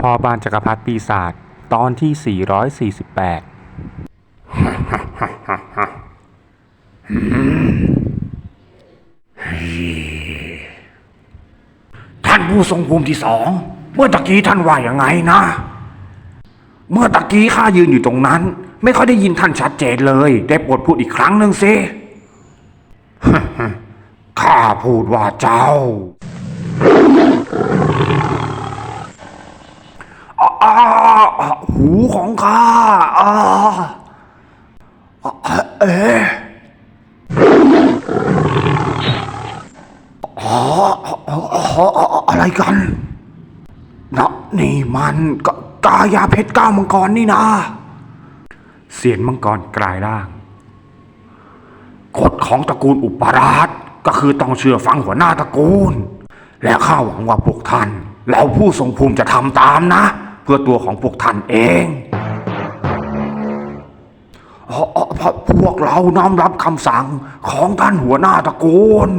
พ่อบ้านจักรพรรดิปีศาจตอนที่ 448 ท่านผู้ทรงภูมิที่สอง เมื่อตะกี้ท่านว่าอย่างไงนะ เมื่อตะกี้ข้ายืนอยู่ตรงนั้น ไม่ค่อยได้ยินท่านชัดเจนเลย ได้โปรดพูดอีกครั้งหนึ่งสิข้าพูดว่าเจ้าอ้าอ้าอ้าหู ของข้าอ้าเอ๊ะอ๋ออ๋อะไรกันนะนี่มันกกายาเพชรก้าวมังกรนี่นะเสียนมังกรกลายร่างกฎของตระกูลอุปราชก็คือต้องเชื่อฟังหัวหน้าตระกูล และข้าหวังว่าพวกท่าน เราผู้ทรงภูมิจะทำตามนะ พื่อตัวของพวกท่านเองอ๋ออ๋อเพราะพวกเราน้อมรับคำสั่งของท่านหัวหน้าตระกูล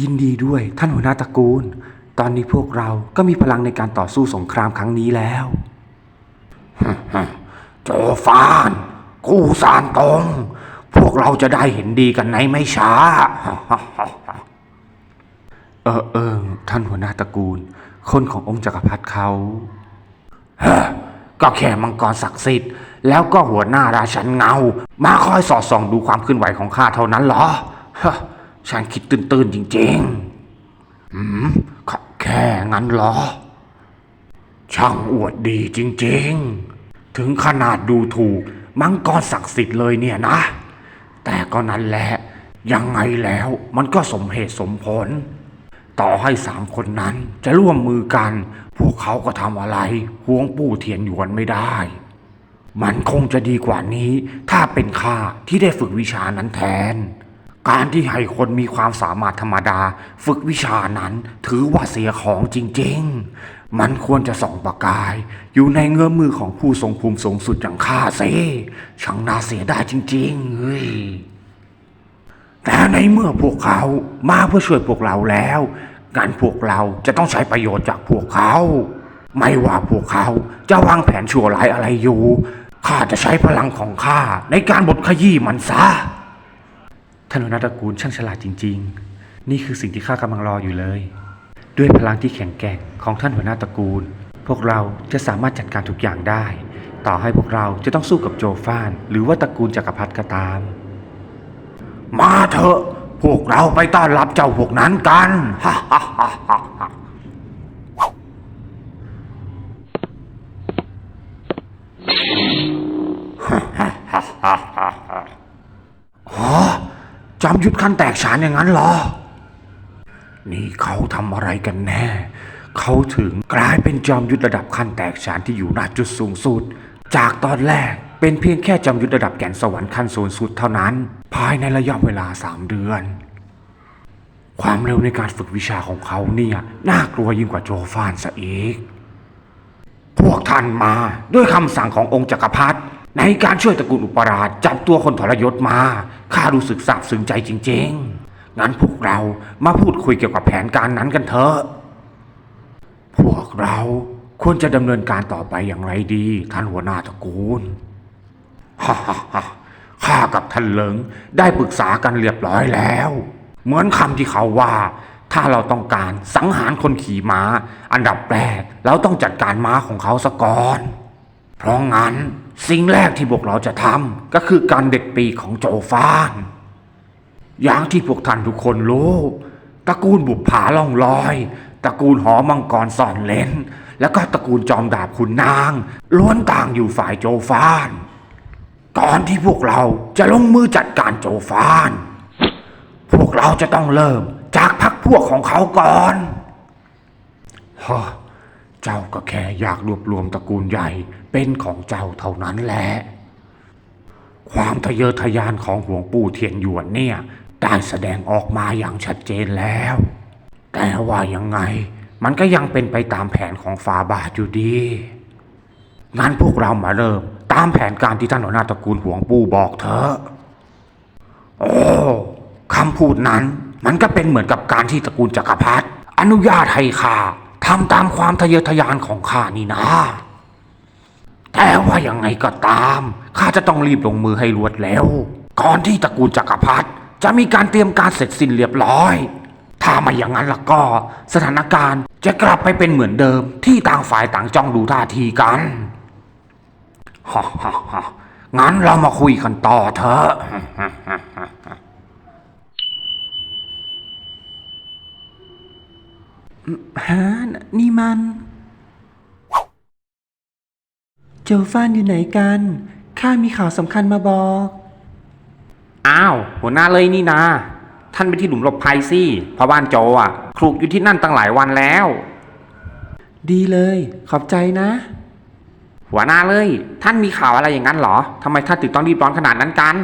ยินดีด้วยท่านหัวหน้าตระกูล ตอนนี้พวกเราก็มีพลังในการต่อสู้สงครามครั้งนี้แล้วโจฟานกู้ซานตง พวกเราจะได้เห็นดีกันในไม่ช้า เออเออท่านหัวหน้าตระกูล คนขององค์จักรพรรดิเขาก็แค่มังกรศักดิ์สิทธิ์ แล้วก็หัวหน้าราชันเงา มาคอยสอดส่องดูความเคลื่อนไหวของข้าเท่านั้นเหรอฮะฉันคิดตื่นๆจริงๆหืมแค่งั้นเหรอ ช่างอวดดีจริงๆ ถึงขนาดดูถูกมังกรศักดิ์สิทธิ์เลยเนี่ยนะ แต่ก็นั่นแหละ ยังไงแล้วมันก็สมเหตุสมผล ต่อให้สามคนนั้นจะร่วมมือกัน พวกเขาก็ทำอะไรห่วงปู่เทียนหยวนไม่ได้ มันคงจะดีกว่านี้ ถ้าเป็นข้าที่ได้ฝึกวิชานั้นแทน การที่ให้คนมีความสามารถธรรมดา ฝึกวิชานั้นถือว่าเสียของจริง ๆ มันควรจะส่องประกาย อยู่ในเงื้อมือของผู้ทรงภูมิสูงสุดอย่างข้าสิช่างน่าเสียดายจริง ๆ เฮ้ยแต่ในเมื่อพวกเขามาเพื่อช่วยพวกเราแล้ว งั้นพวกเราจะต้องใช้ประโยชน์จากพวกเขา ไม่ว่าพวกเขาจะวางแผนชั่วร้ายอะไรอยู่ข้าจะใช้พลังของข้าในการบดขยี้มันซะท่านหัวหน้าตระกูลช่างฉลาดจริง ๆ นี่คือสิ่งที่ข้ากำลังรออยู่เลย ด้วยพลังที่แข็งแกร่งของท่านหัวหน้าตระกูล พวกเราจะสามารถจัดการทุกอย่างได้ ต่อให้พวกเราจะต้องสู้กับโจฟาน หรือว่าตระกูลจักรพรรดิก็ตาม มาเถอะ พวกเราไปต้อนรับเจ้าพวกนั้นกันฮ่าฮ่าฮ่าฮ่าฮ่าอ๋อจอมยุทธขั้นแตกฉานอย่างนั้นเหรอ นี่เขาทำอะไรกันแน่ เขาถึงกลายเป็นจอมยุทธระดับขั้นแตกฉานที่อยู่ณจุดสูงสุด จากตอนแรก เป็นเพียงแค่จอมยุทธระดับแก่นสวรรค์ขั้นสูงสุดเท่านั้น ภายในระยะเวลาสามเดือน ความเร็วในการฝึกวิชาของเขาเนี่ย น่ากลัวยิ่งกว่าโจฟานซะอีก พวกท่านมาด้วยคำสั่งขององค์จักรพรรดิในการช่วยตระกูลอุปราชจับตัวคนทรยศมาข้ารู้สึกซาบซึ้งใจจริง ๆ งั้นพวกเรามาพูดคุยเกี่ยวกับแผนการนั้นกันเถอะ พวกเราควรจะดำเนินการต่อไปอย่างไรดี ท่านหัวหน้าตระกูล ฮ่าฮ่าข้ากับท่านเหลิงได้ปรึกษากันเรียบร้อยแล้ว เหมือนคำที่เขาว่า ถ้าเราต้องการสังหารคนขี่ม้า อันดับแรกเราต้องจัดการม้าของเขาซะก่อน เพราะงั้นสิ่งแรกที่พวกเราจะทำก็คือการเด็ดปีกของโจฟานอย่างที่พวกท่านทุกคนรู้ตระกูลบุปผาล่องลอย ตระกูลหอมังกรซ่อนเลน แล้วก็ตระกูลจอมดาบขุนนาง ล้วนต่างอยู่ฝ่ายโจฟาน ก่อนที่พวกเราจะลงมือจัดการโจฟาน พวกเราจะต้องเริ่มจากพักพวกของเขาก่อนฮะเจ้าก็แค่อยากรวบรวมตระกูลใหญ่เป็นของเจ้าเท่านั้นแหละ ความทะเยอทะยานของหลวงปู่เทียนหยวนเนี่ยได้แสดงออกมาอย่างชัดเจนแล้ว แต่ว่ายังไง มันก็ยังเป็นไปตามแผนของฟาบาทอยู่ดี งั้นพวกเรามาเริ่ม ตามแผนการที่ท่านหัวหน้าตระกูลหวงปู่บอกเถอโอ้คำพูดนั้น มันก็เป็นเหมือนกับการที่ตระกูลจักรพรรดิอนุญาตให้ข้าทำตามความทะเยอทะยานของข้านี่นะแต่ว่ายังไงก็ตามข้าจะต้องรีบลงมือให้รวดเร็วก่อนที่ตระกูลจักรพรรดิจะมีการเตรียมการเสร็จสิ้นเรียบร้อย ถ้าไม่อย่างนั้นล่ะก็ สถานการณ์จะกลับไปเป็นเหมือนเดิมที่ต่างฝ่ายต่างจ้องดูท่าทีกัน ฮ่าฮ่าฮ่างั้นเรามาคุยกันต่อเถอะ ฮะนี่มัน โจฟานอยู่ไหนกัน ข้ามีข่าวสำคัญมาบอก อ้าว หัวหน้าเลยนี่นา ท่านไปที่หลุมหลบภัยสิเพราะบ้านโจอะคลุกอยู่ที่นั่นตั้งหลายวันแล้ว ดีเลย ขอบใจนะ หัวหน้าเลย ท่านมีข่าวอะไรอย่างนั้นเหรอทำไมท่านถึงต้องรีบร้อนขนาดนั้นกัน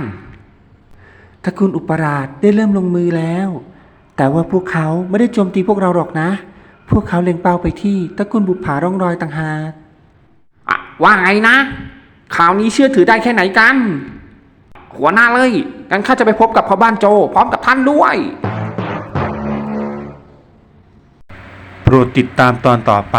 ตระกูลอุปราชได้เริ่มลงมือแล้ว แต่ว่าพวกเขาไม่ได้โจมตีพวกเราหรอกนะ พวกเขาเล็งเป้าไปที่ตระกูลบุปผาร่องรอยต่างหากอะว่าไงนะ ข่าวนี้เชื่อถือได้แค่ไหนกัน หัวหน้าเลยงั้นข้าจะไปพบกับพ่อบ้านโจ พร้อมกับท่านด้วย โปรดติดตามตอนต่อไป